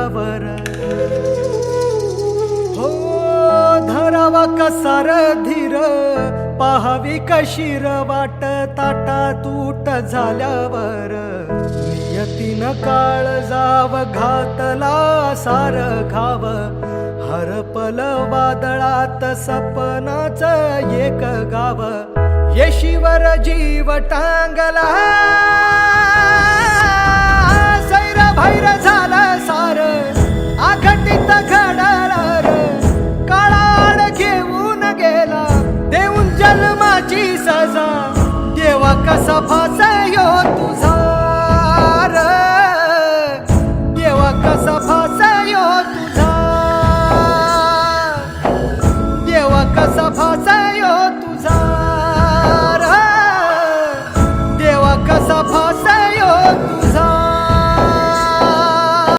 धरावर हो धरावा कसार धीर पाहावी कशीर वाट ताटा तूट झाल्यावर. नियतीनं काळ जाव घातला सार घाव. हरपल वादळात सपनाच एक गाव. येशीवर जीव टांगला पापाची सजा. देवा कसा फासयो तुझा देवा कसा फासयो तुझा. देवा कसा फासयो तुझा देवा कसा फासयो तुझा.